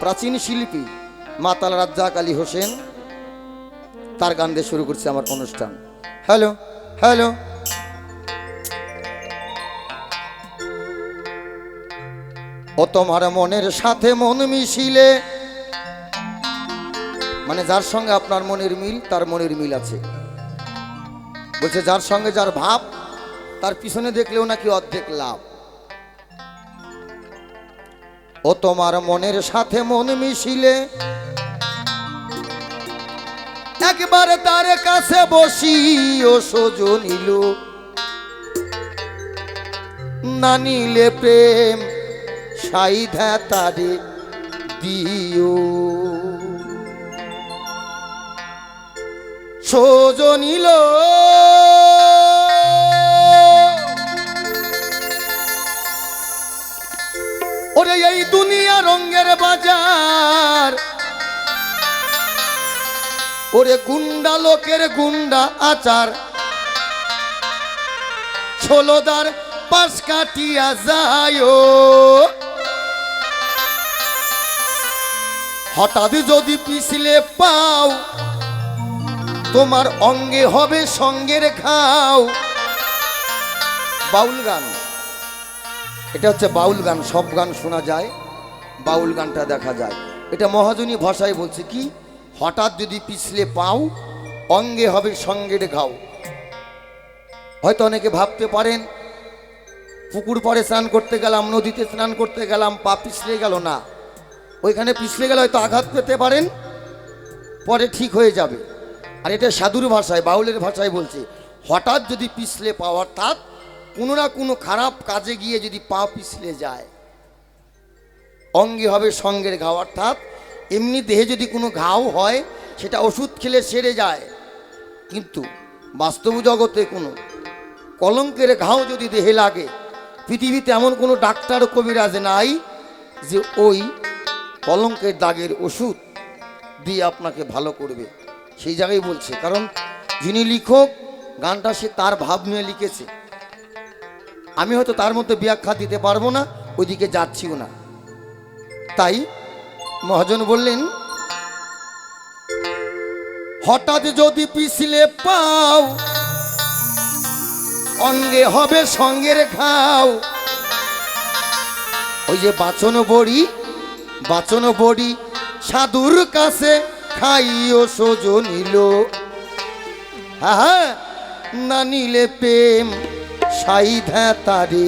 প্রাচীন শিল্পী মাতাল রাজ্জাক আলী হোসেন তার গান দিয়ে শুরু করছে আমার অনুষ্ঠান। Hello hello. ও তোমার মনের সাথে মন মিশিলে মানে যার সঙ্গে আপনার মনের মিল, তার মনের মিল আছে। বলছে, যার সঙ্গে যার ভাব, তার পিছনে দেখলেও নাকি অর্ধেক লাভ। ও তোমার মনের সাথে মন মিশিলে। একবার তার কাছে বসি ও সোজো নিল। না নিলে প্রেম সাইধা তারে দিও। সোজো ওরে এই দুনিয়া রঙ্গের বাজার। ওরে গুন্ডা লোকের গুন্ডা আচার। ছোলদার পাশ কাটিয়া যায় হঠাৎ যদি পিছলে পাও, তোমার অঙ্গে হবে সঙ্গের খাও। বাউল গান। এটা হচ্ছে বাউল গান, সব গান শোনা যায়, বাউল গানটা দেখা যায়। এটা মহাজনী ভাষায় বলছে কি, হঠাৎ যদি পিছলে পাও, অঙ্গে হবে সঙ্গের ঘাও। হয়তো অনেকে ভাবতে পারেন, পুকুর পরে স্নান করতে গেলাম, নদীতে স্নান করতে গেলাম, পা পিছলে গেল না। ওইখানে পিছলে গেলে হয়তো আঘাত পেতে পারেন, পরে ঠিক হয়ে যাবে। আর এটা সাধুর ভাষায়, বাউলের ভাষায় বলছে, হঠাৎ যদি পিছলে পাওয়া অর্থাৎ কোনো না কোনো খারাপ কাজে গিয়ে যদি পা পিছলে যায়, অঙ্গে হবে সঙ্গের ঘাও। অর্থাৎ এমনি দেহে যদি কোনো ঘাও হয়, সেটা ওষুধ খেলে সেরে যায়। কিন্তু বাস্তব জগতে কোনো কলঙ্কের ঘাও যদি দেহে লাগে, পৃথিবীতে এমন কোনো ডাক্তার কবিরাজ নাই যে ওই কলঙ্কের দাগের ওষুধ দিয়ে আপনাকে ভালো করবে। সেই জায়গায় বলছে, কারণ যিনি লিখক, গানটা সে তার ভাব নিয়ে লিখেছে। আমি হয়তো তার মধ্যে ব্যাখ্যা দিতে পারব না, ওইদিকে যাচ্ছিও না। তাই মহাজন বললেন, হঠাৎ যদি পিছলে পাও, অঙ্গে হবে সঙ্গের খাও ওই যে বাচন বড়ি বাচন বড়ি সাধুর কাছে খাইও সোজো নিল হ্যাঁ না নিলে প্রেম সাইধা তারে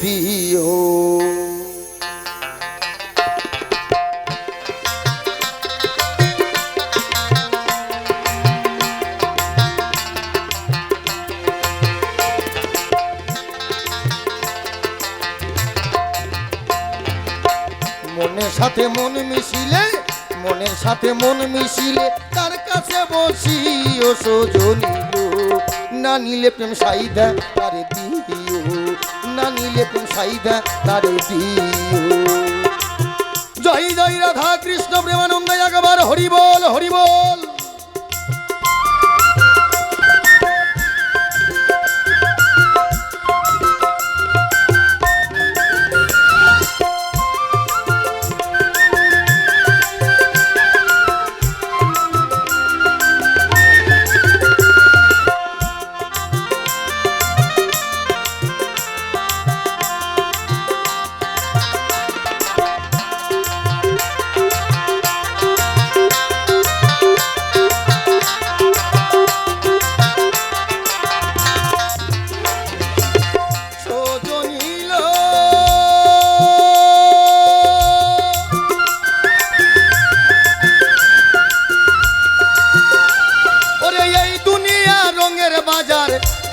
দিও। মনের সাথে মন মিশিলে, মনের সাথে মন মিশিলে তার কাছে বসি ও সোজো নিল না নিলে প্রেম সাইদা, তারে দিও। না নিলে প্রেম সাইদা, তারে দিও। জয় জয় রাধা কৃষ্ণ প্রেমানন্দ, একবার হরি বল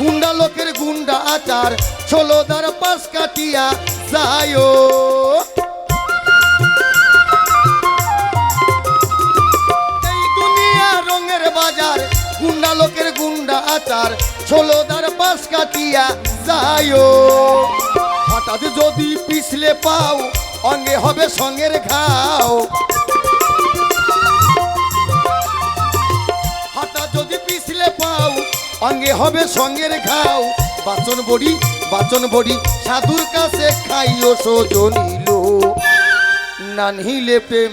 গুন্ডা লোকের গুন্ডা আচার ষোলোদার পাশ কাটিয়া যায় এই রঙের বাজার, গুন্ডা লোকের গুন্ডা আচার ষোলোদার পাশ কাটিয়া যায় হঠাৎ যদি পিছলে পাও, অঙ্গে হবে সঙ্গের ঘাও। অঙ্গে হবে সঙ্গের ঘাও। বাচন বড়ি বাচন বড়ি, সাধুর কাছে খাইও সোজো নিল নানহিলে প্রেম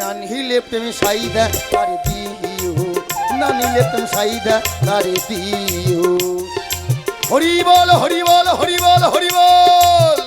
নানহিলে প্রেম সাইদা তারে দিও। নানহিলে প্রেম সাইদা তারে দিও। হরি বল হরি বল হরি বল হরি বল।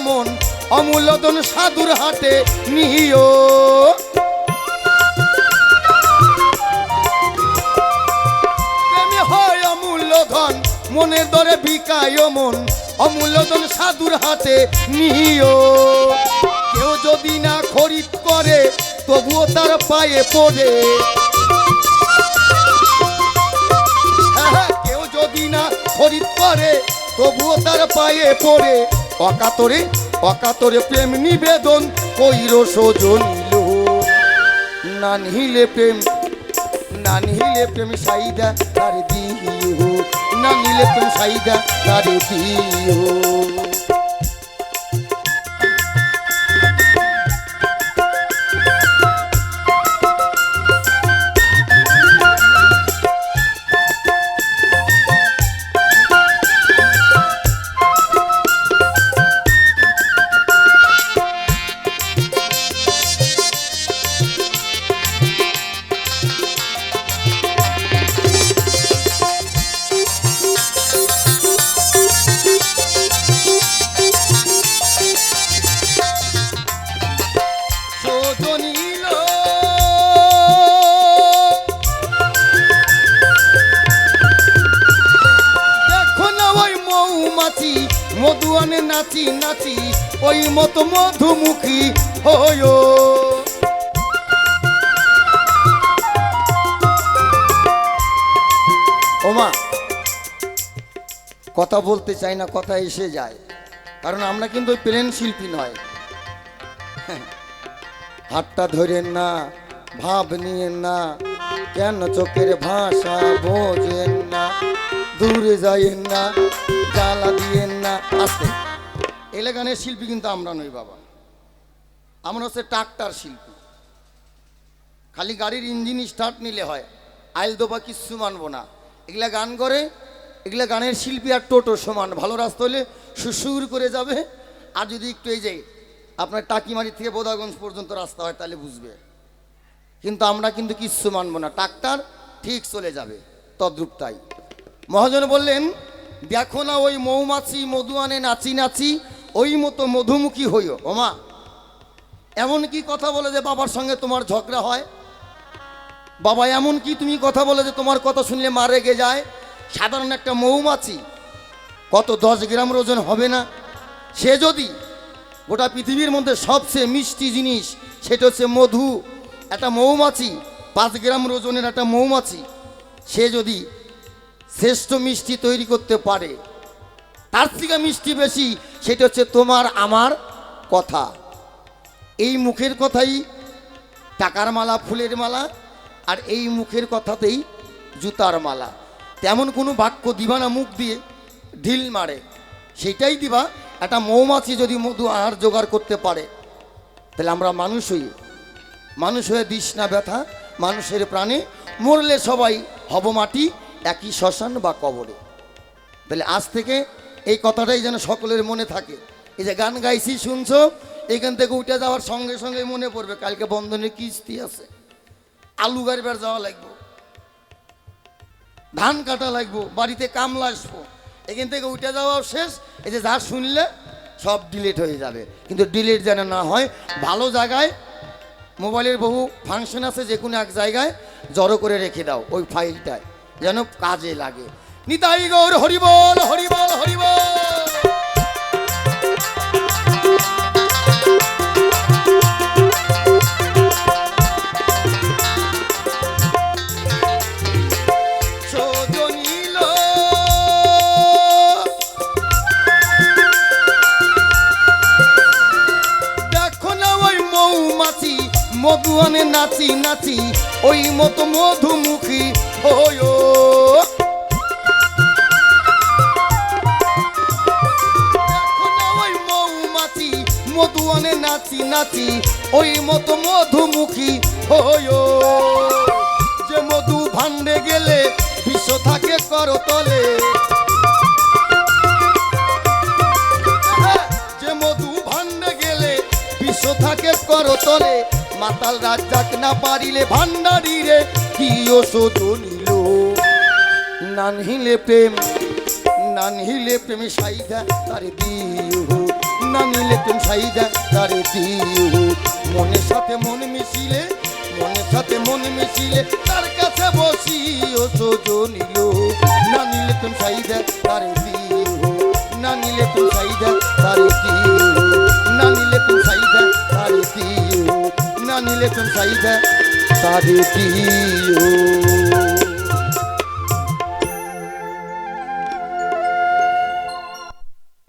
মন অমূল্য ধন সাধুর হয় অমূল্য মনের দরে বিকায় মন সাধুর হাতে কেউ যদি না খরিদ করে তবুও তার পায়ে পড়ে। হ্যাঁ, হ্যাঁ, কেউ যদি না খরিদ করে তবুও তার পায়ে পড়ে। অকাতরে অকাতরে প্রেম নিবেদন কইর সজনিল না নিলে প্রেম, না নিলে প্রেম সাইদা তার দিও। না নিলে প্রেম সাইদা তার দিও। মতো মধুমুখী হয় ওমা, কথা বলতে চাই না, কথা এসে যায়। কারণ আমরা কিন্তু প্লেন শিল্পী নয়। হাতটা ধরেন না, ভাব নিয়েন না, কেন চোখের ভাষা বোঝেন না, দূরে যাইয়েন না, জ্বালা দিয়েন না, আসতে। এলে গানের শিল্পী কিন্তু আমরা নই বাবা। আমরা হচ্ছে ট্রাক্টার শিল্পী। খালি গাড়ির ইঞ্জিন স্টার্ট নিলে হয়, আইল দোবা কিচ্ছু মানবো না। এগুলা গান করে, এগুলা গানের শিল্পী আর টোটো সমান। ভালো রাস্তা হলে সুসুর করে যাবে। আর যদি একটু এই যে আপনার টাকিমারি থেকে বোদাগঞ্জ পর্যন্ত রাস্তা হয়, তাহলে বুঝবে। কিন্তু আমরা কিন্তু কিচ্ছু মানবো না। ট্রাক্টার ঠিক চলে যাবে, তদ্রূপ তাই। মহাজন বললেন, দেখো না ওই মৌমাছি, মধু আনে নাচি নাচি ওই মতো মধুমুখী হইও। ওমা, এমন কি কথা বলে যে বাবার সঙ্গে তোমার ঝগড়া হয়? বাবা, এমন কি তুমি কথা বলে যে তোমার কথা শুনলে মা রেগে যায়? সাধারণ একটা মৌমাছি, কত দশ গ্রাম ওজন হবে না? সে যদি গোটা পৃথিবীর মধ্যে সবচেয়ে মিষ্টি জিনিস, সেটা হচ্ছে মধু। একটা মৌমাছি, পাঁচ গ্রাম ওজনের একটা মৌমাছি, সে যদি শ্রেষ্ঠ মিষ্টি তৈরি করতে পারে তার থেকে মিষ্টি বেশি, সেটা হচ্ছে তোমার আমার কথা। এই মুখের কথাই টাকার মালা, ফুলের মালা, আর এই মুখের কথাতেই জুতার মালা। তেমন কোনো বাক্য দিবা না মুখ দিয়ে, ঢিল মারে। সেটাই দিবা, একটা মৌমাছি যদি মধু আহার জোগাড় করতে পারে, তাহলে আমরা মানুষ হই। মানুষ হয়ে দিস না ব্যথা, মানুষের প্রাণে মরলে সবাই হব মাটি, একই শ্মশান বা কবরে। তাহলে আজ থেকে এই কথাটাই যেন সকলের মনে থাকে। এই যে গান গাইছি, শুনছো, এখান থেকে উঠে যাওয়ার সঙ্গে সঙ্গে মনে পড়বে, কালকে বন্ধনে কিস্তি আছে। আলু গাড়িবার যাওয়া লাগবো। ধান কাটা লাগবো, বাড়িতে কামলা আসব। এখান থেকে উঠে যাওয়া শেষ, এই যে যা শুনলে সব ডিলিট হয়ে যাবে। কিন্তু ডিলিট যেন না হয়, ভালো জায়গায় মোবাইলের বহু ফাংশন আছে যে কোনো এক জায়গায় জড়ো করে রেখে দাও, ওই ফাইলটায় যেন কাজে লাগে। নিতাই গৌর হরিবল হরিবল হরিবল মৌমাছি মধুয়ানে নাচি নাচি ওই মতো মধুমুখী। হয় নাচি ওই মতো মধুমুখী হয় যে মধু ভান্ডে গেলে বিশ্ব থাকে করতলে। যে মধু ভান্ডে গেলে বিশ্ব থাকে করতলে। মাতাল রাজ্জাক না পারিলে ভান্ডারি রে, কি ওষুধ নিল? নানহিলে প্রেম নানহিলে প্রেম সাইদা তারে দিও নানহিলে প্রেম সাইদা তারে দিও। মনের সাথে মন মিশিলে, মনের সাথে মন মিশিলে তার কাছে বসি ওষুধ নিল নানিলে প্রেম সাইদা তারে দিও। নানিলে প্রেম সাইদা তারে দিও। নানিলে প্রেম সাইদা তারে দিও। নানিলে প্রেম সাইদা তারে দিও।